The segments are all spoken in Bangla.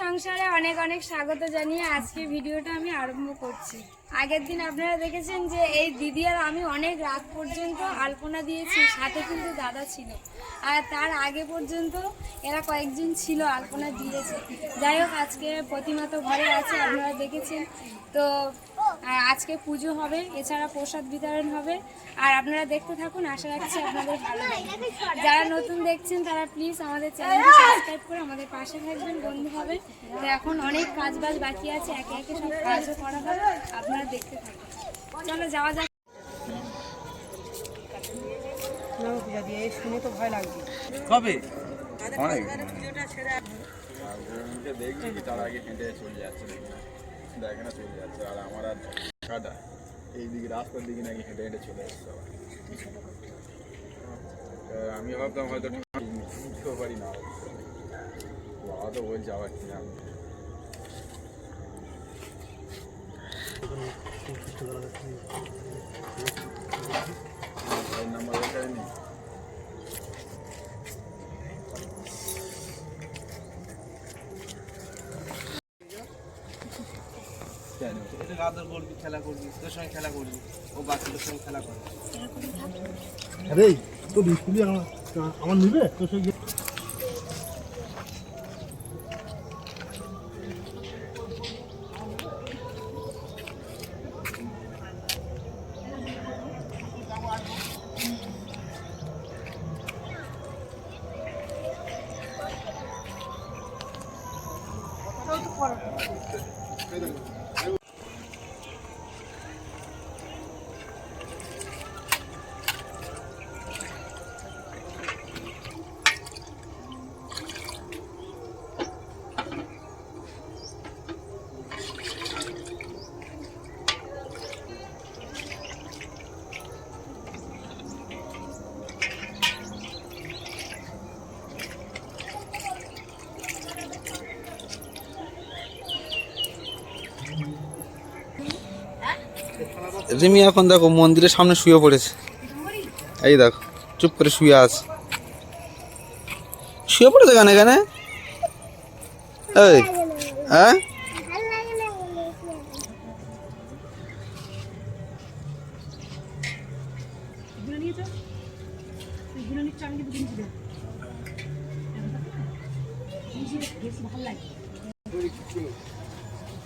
সংসারে অনেক অনেক স্বাগত জানিয়ে আজকে ভিডিওটা আমি আরম্ভ করছি। আগের দিন আপনারা দেখেছেন যে এই দিদি আর আমি অনেক রাত পর্যন্ত আলপনা দিয়েছি, সাথে কিন্তু দাদা ছিল। আর তার আগে পর্যন্ত এরা কয়েকজন ছিল আলপনা দিয়েছে। যাই হোক, আজকে প্রতিমা তো ঘরে আছে, আপনারা দেখেছেন। তো আজকে পুজো হবে, এছাড়া প্রসাদ বিতরণ হবে। আর আপনারা দেখতে থাকুন, আশা রাখছি আপনাদের ভালো যারা নতুন দেখছেন, তারা প্লিজ আমাদের চ্যানেলটি সাবস্ক্রাইব করে আমাদের পাশে থাকবেন, বন্ধু হবে তো এখন অনেক কাজ বাজ বাকি আছে, একে একে সব কাজও করা হবে। আপনারা দেখতে থাকুন। চলো যাওয়া যাক। শুনে তো ভয় লাগবে কবে? অনেক। দেখছি কি তার আগে হেঁটে চলে যাচ্ছে দেখি না। দেখে না চলে যাচ্ছে আর আমার আর কাটা এই দিকে রাস্তার দিকে নাকি হেঁটে হেঁটে চলে আবার। আমি ভাবতাম হয়তো পারি না। বাবা তো বলছে আবার কেন খেলা করবি সঙ্গে খেলা করবি ও বাচ্চাদের সঙ্গে খেলা করবে আরে, তোর স্কুলে আমার আমার নিবে? তোর সঙ্গে রিমি এখন দেখো মন্দিরের সামনে শুয়ে পড়েছে। এই দেখো, চুপ করে শুয়ে আছে। শুয়ে পড়েছে কেন এখানে? এই হ্যাঁ?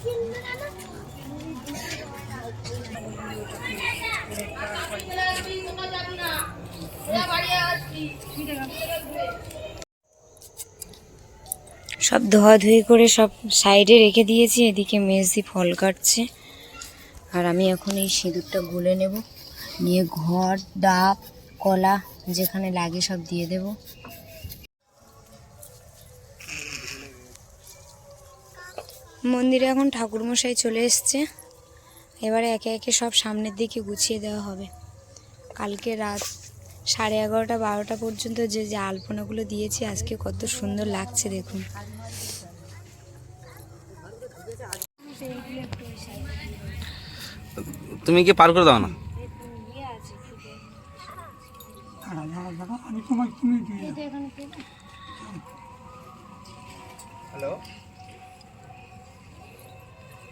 সব ধোয়াধুয়ি করে সব সাইডে রেখে দিয়েছি, এদিকে মেজদি ফল কাটছে। আর আমি এখন এই সিঁদুরটা গুলে নেব, নিয়ে ঘর, ডাব, কলা যেখানে লাগে সব দিয়ে দেব। মন্দিরে এখন ঠাকুরমশাই চলে এসছে। এবারে একে একে সব সামনের দিকে গুছিয়ে দেওয়া হবে। কালকে রাত সাড়ে এগারোটা বারোটা পর্যন্ত যে যে আলপনাগুলো দিয়েছি আজকে কত সুন্দর লাগছে দেখুন। তুমি কি পার করে দাও না? হ্যালো?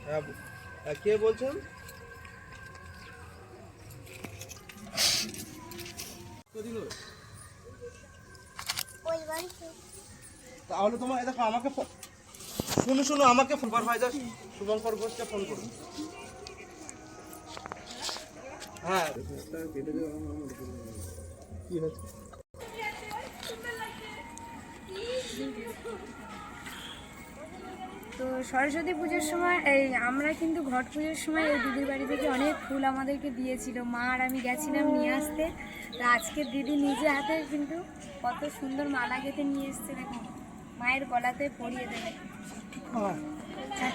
হ্যাঁ কে বলছেন? তাহলে তোমার দেখো, আমাকে শুনো শুনো, আমাকে সুপারভাইজার শুভঙ্কর ঘোষকে ফোন করুন হ্যাঁ। কি হচ্ছে তো সরস্বতী পুজোর সময় এই আমরা কিন্তু ঘট পুজোর সময় এই দিদির বাড়ি থেকে অনেক ফুল আমাদেরকে দিয়েছিল। মা আর আমি গেছিলাম নিয়ে আসতে। তো আজকে দিদি নিজে হাতে কিন্তু কত সুন্দর মালা গেঁথে নিয়ে এসছে দেখুন। মায়ের গলাতে পরিয়ে দেবে।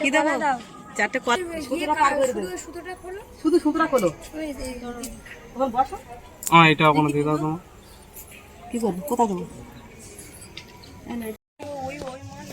কি দেবো? দাও। চারটে সুতোটা খোলো। শুধু সুতরা খোলো। ওই যে, এই ধরো। তখন বসো। হ্যাঁ এটা ওখানে দিয়ে দাও তোমার। কি করব? কোথায় যাব?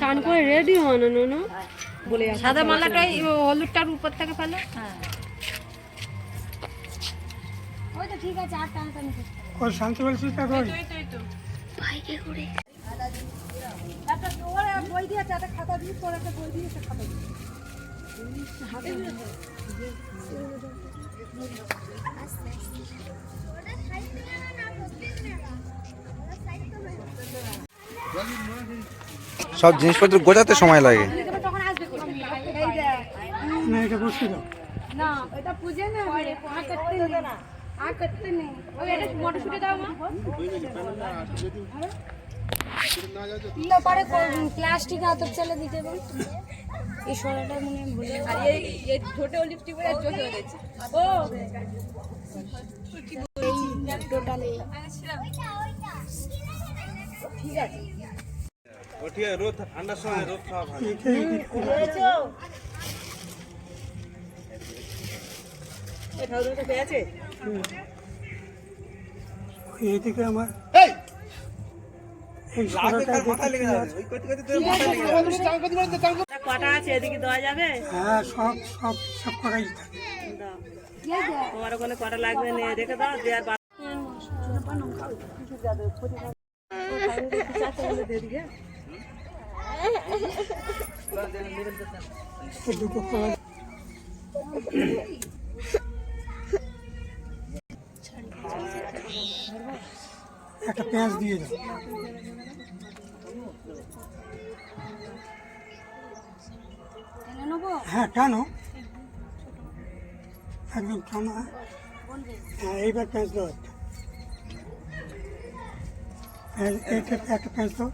চান করে রেডি হন নো বলে সাদা মালাটাই ও হলুদটার উপর থেকে ফেলো। হ্যাঁ। ওই তো ঠিক আছে আর টানাটানি করতে হবে। না। ওই শান্তি বলছি তাকে ওই একটা তোর বই দিয়েছে একটা খাতা দিয়ে একটা বই দিয়েছে খাতা দিয়ে। মটরশুটি দাও মা না পারে প্লাস্টিক হাতের চালে দিতে বল এই সরাটা মনে ভুলে আর এই এই লিপস্টিক বলে চোখে হয়েছে ও টোটাল এইদিকে আমার কটা আছে এদিকে দেওয়া যাবে? হ্যাঁ সব সব সব তোমার ওখানে কটা লাগবে নিয়ে রেখে দাও দেওয়ার একটা পেঁয়াজ দিয়ে দাও। হ্যাঁ টানো। একদম টানো হ্যাঁ। হ্যাঁ এইবার পেঁয়াজ দাও একটা। একটা পেঁয়াজ দাও।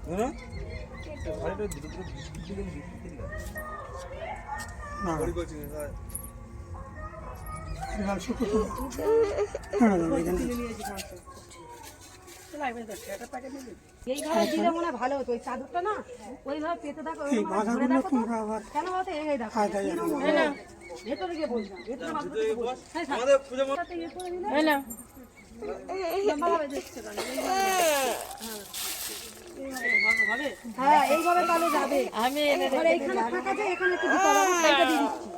এইভাবে দিলে মনে হয় ভালো হতো ওই চাদরটা না ওইভাবে পেতে আবার কেন বলতো এই দেখো ভেতরে গিয়ে বললাম ভেতরে মাথা হ্যাঁ এইভাবে তাহলে যাবে। আমি এখানে এইখানে ফাঁকা যায় এখানে একটু দিতে হবে আমি দিয়ে দিচ্ছি।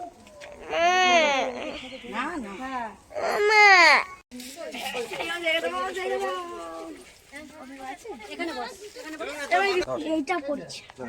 না না। হ্যাঁ এইটা পড়ছে সব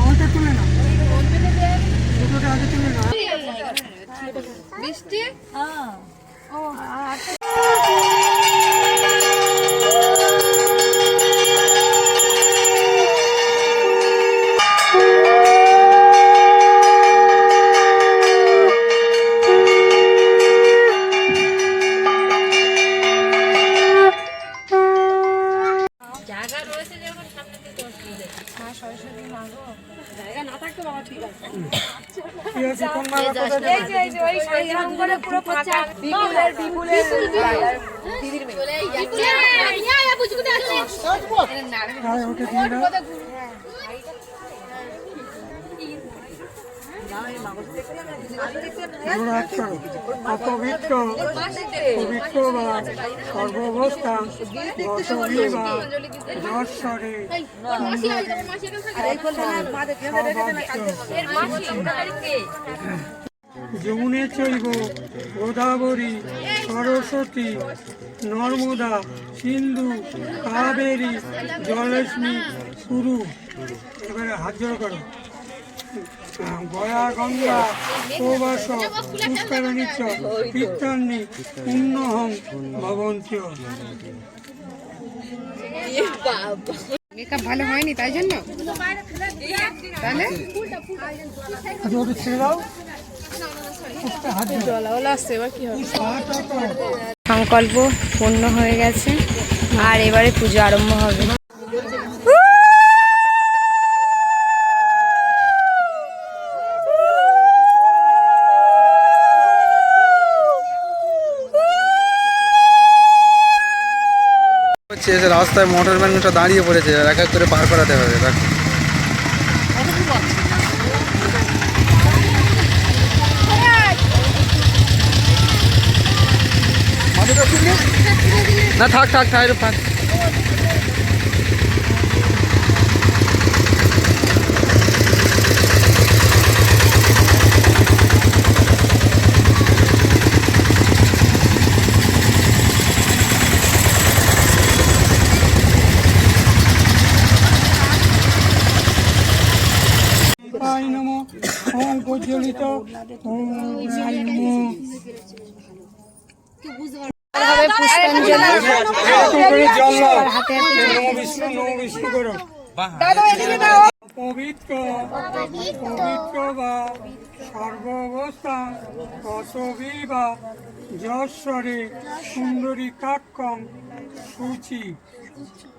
ওইটা তুলে না ওইটা দুটোটা আগে তুলে না বৃষ্টি? ও আর এরকম করে পুরো ফাঁকা বিপুলের বিপুলের দিদির মেয়ে। হ্যাঁ অপবিত্র পবিত্র বা সর্বাবস্থা বসবী বা যশ্বরে যমুনে চৈব গোদাবরী সরস্বতী নর্মদা সিন্ধু কাবেরী জলশ্মী সুরু। এবারে হাত জোড় করো। গয়া গঙ্গা প্রবাস পুষ্করণী চ তীর্থান্নি পুণ্যহং ভবন্ত মেকআপ ভালো হয়নি তাই জন্য? তাহলে? আচ্ছা ছেড়ে দাও। আসছে এবার কি হবে সংকল্প পূর্ণ হয়ে গেছে, আর এবারে পুজো আরম্ভ হবে। রাস্তায় মোটর ভ্যানটা দাঁড়িয়ে পড়েছে এক এক করে পার করাতে হবে দেখো না থাক থাক থাক একটু থাক পাই নম ওম প্রজ্বলিত পবিত্র পবিত্র বা সর্বাবস্থা কসবি বা যশ্বরে সুন্দরী কাক্ষম সূচি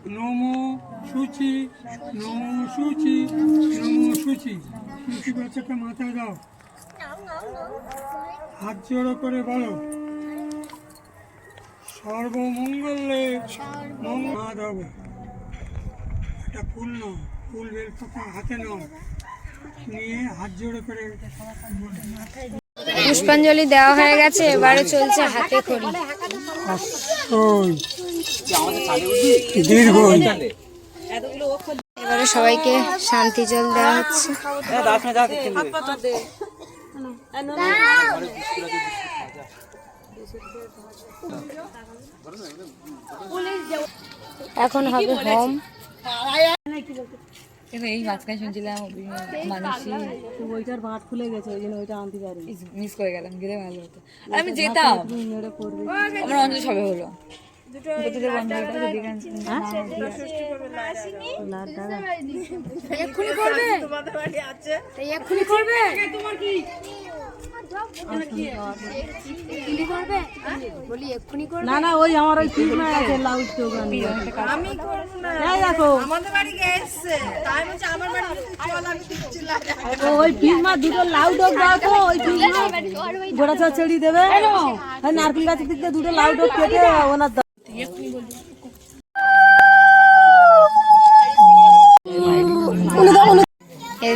নম সূচি নম সূচি নম সূচি। সূচি বাচ্চাটা মাথায় দাও। হাত জোড়ো করে বলো। সর্বমঙ্গলে মঙ্গল দেবো একটা ফুল নাও ফুল বেল পাতা হাতে নাও। নিয়ে হাত জোড়ো করে পুষ্পাঞ্জলি দেওয়া হয়ে গেছে এবারে চলছে হাতে খড়ি। দীর্ঘ। এবারে সবাইকে শান্তি জল দেওয়া হচ্ছে। এখন হবে হোম। এই মাঝখানে শুনছিলাম মানুষই ওইটার বাঁট খুলে গেছে ওই জন্য ওইটা আনতে পারি মিস করে গেলাম গেলে ভালো হতো। আমি যেতাম। আমার অন্য সবে হলো। হয়ে? এক্ষুনি করবে? এক্ষুনি করবে? না না ওই আমার ওই ফিল্ম আছে লাউড তো আমি করব না। এই দেখো। আমাদের বাড়ি এসেছে। তাই বলছে আমার বাড়ি চল আমি ওই ফিল্ম দুটো লাউড দাও তো ওই ফিল্ম গোড়া চা ছেড়ি দেবে। হ্যাঁ নারকেল গাছের দিক দিয়ে দুটো লাউড কেটে ওনার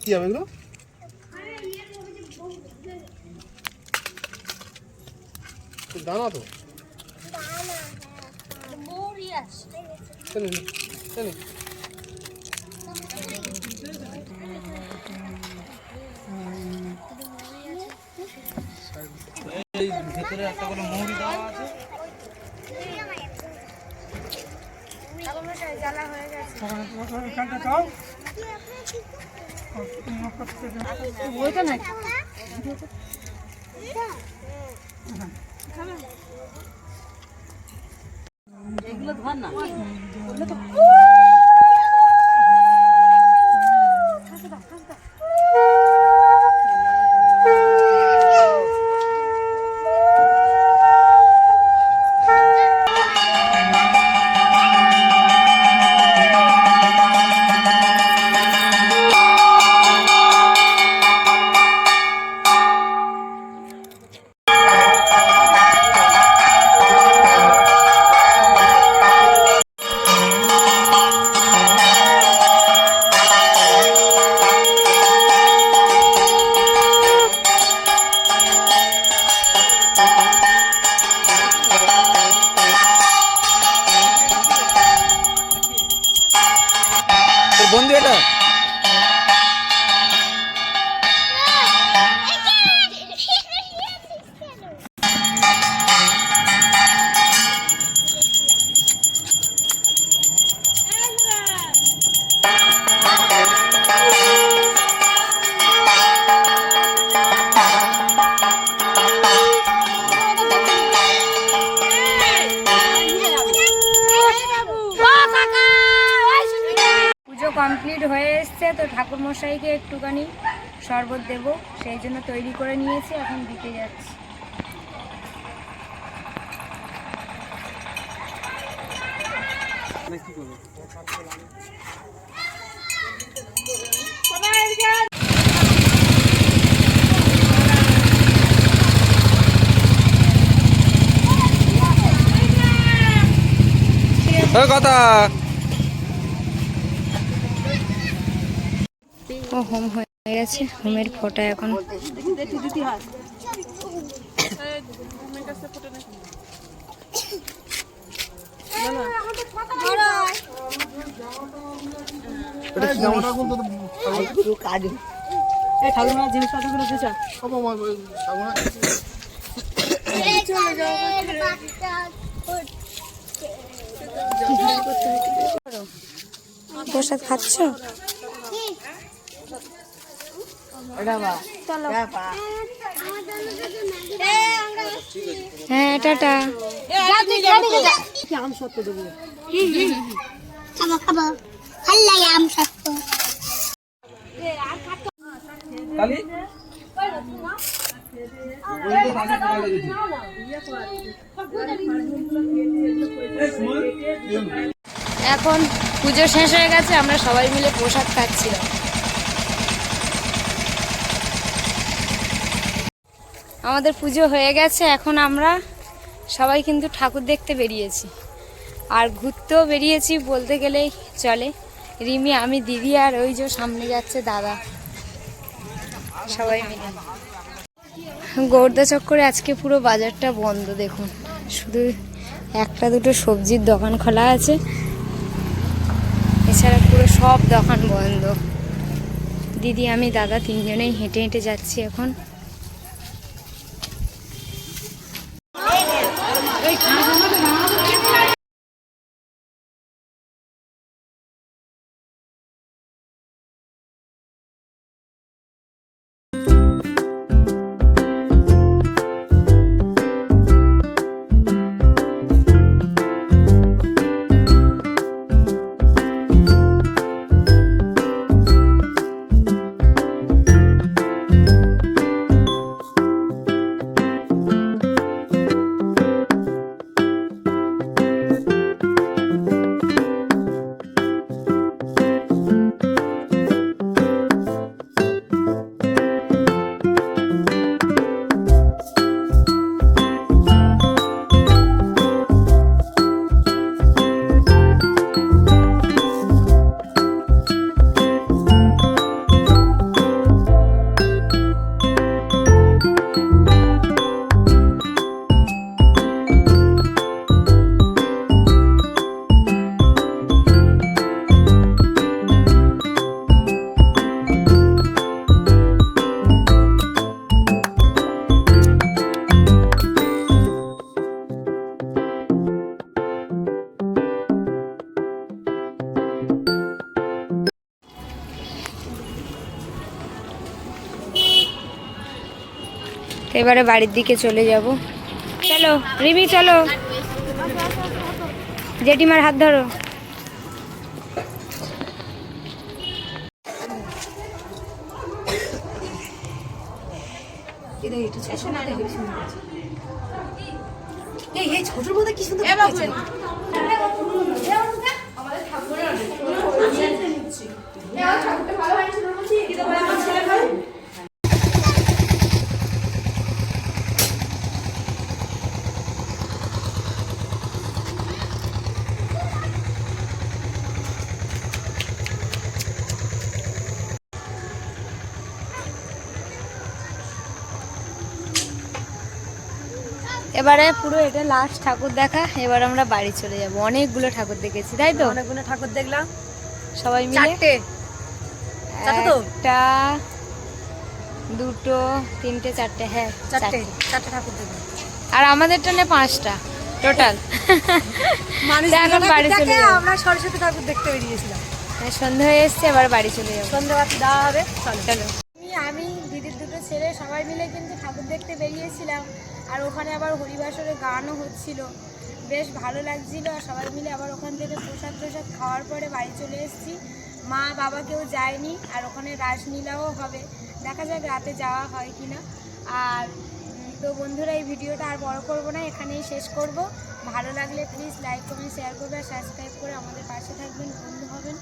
কি হবে এগুলো? দানা তো। এই ভেতরে একটা করে মৌরি দেওয়া আছে। ওইটা নাকি এগুলো ধর না কমপ্লিট হয়ে এসছে তো ঠাকুর মশাইকে একটুখানি শরবত দেব। সেই জন্য তৈরি করে নিয়েছি এখন দিতে যাচ্ছি। ওই কথা। ও হোম হয়ে গেছে হোমের ফোটা এখন। প্রসাদ খাচ্ছ? হ্যাঁ টাটা। খাব খাব। ভালো লাগে আম সত্য। এখন পুজো শেষ হয়ে গেছে আমরা সবাই মিলে প্রসাদ খাচ্ছিলাম। আমাদের পুজো হয়ে গেছে, এখন আমরা সবাই কিন্তু ঠাকুর দেখতে বেরিয়েছি। আর ঘুরতেও বেরিয়েছি বলতে গেলেই চলে। রিমি, আমি, দিদি আর ওই যে সামনে যাচ্ছে দাদা। সবাই মিলে। গৌরদা চক্করে আজকে পুরো বাজারটা বন্ধ, দেখুন। শুধু একটা দুটো সবজির দোকান খোলা আছে। এছাড়া পুরো সব দোকান বন্ধ। দিদি, আমি, দাদা তিনজনেই হেঁটে হেঁটে যাচ্ছি এখন। এবারে বাড়ির দিকে চলে যাব। চলো রিমি চলো। জেঠিমার হাত ধরো। এবারে পুরো এটা লাস্ট ঠাকুর দেখা এবার আমরা বাড়ি চলে যাব। অনেকগুলো ঠাকুর দেখেছি তাই তো? অনেকগুলো ঠাকুর দেখলাম। সবাই মিলে? একটা দুটো তিনটে চারটে হ্যাঁ চারটে। চারটে। ঠাকুর দেখলাম। আর আমাদের টানে পাঁচটা টোটাল এখন বাড়ি চলে। আমরা সরস্বতী ঠাকুর দেখতে বেরিয়েছিলাম। সন্ধে হয়ে এসছে এবার বাড়ি চলে যাব। সন্ধ্যাবাতি দেওয়া হবে চলো। চলো। আমি দিদির দুটো ছেলে সবাই মিলে কিন্তু ঠাকুর দেখতে বেরিয়েছিলাম। আর ওখানে আবার হরিবাসরে গানও হচ্ছিল। বেশ ভালো লাগছিল। আর সবাই মিলে আবার ওখান থেকে প্রসাদ প্রসাদ খাওয়ার পরে বাড়ি চলে এসেছি। মা বাবা কেউ যায়নি আর ওখানে রাসলীলাও হবে। দেখা যাক রাতে যাওয়া হয় কি না। আর তো বন্ধুরা, এই ভিডিওটা আর বড় করব না, এখানেই শেষ করব। ভালো লাগলে প্লিজ লাইক কমেন্ট শেয়ার করবে আর সাবস্ক্রাইব করে আমাদের পাশে থাকবেন, বন্ধু হবেন।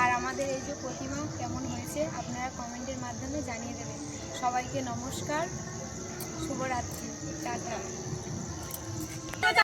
আর আমাদের এই যে প্রতিমা কেমন হয়েছে, আপনারা কমেন্টের মাধ্যমে জানিয়ে দেবেন। সবাইকে নমস্কার, শুভরাত্রি। টাটা